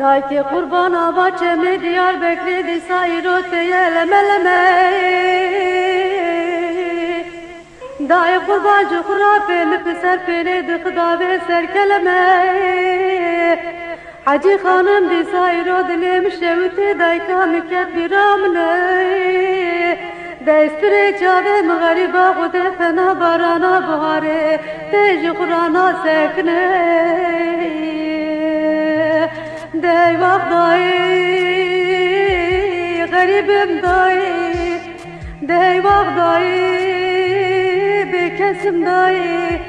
Day ki kurbana bahçemi diyar bekledi sayro teyelemeleme Day kurbancı kurafeli piser peledi kıdave serkeleme. Hacı hanım di sayro dilim şevti day kamiket bir amne Destire çave mağariba kude fena barana buhare Teci kurana sekne Deyvah dayı, garibim dayı Deyvah dayı, bir kesim dayı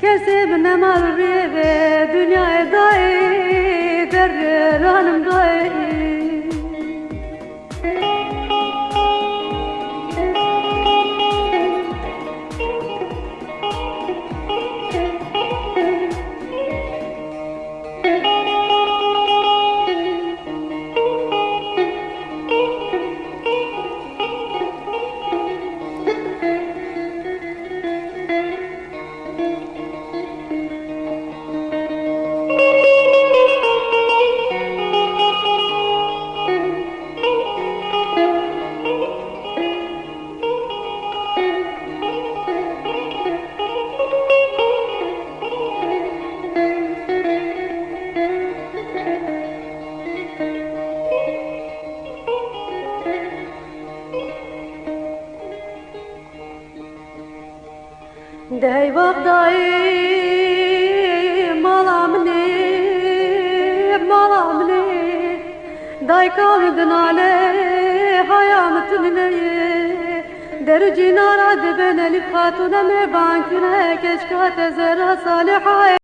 Kesim ne mal rive, dünyaya dayı Der hanım dayı Deyvah dayı malam ne malam ne. Day kavdın ale hayamatın ne. Deru cinara de ben elif hatuna me bankine keşka tezera salihaya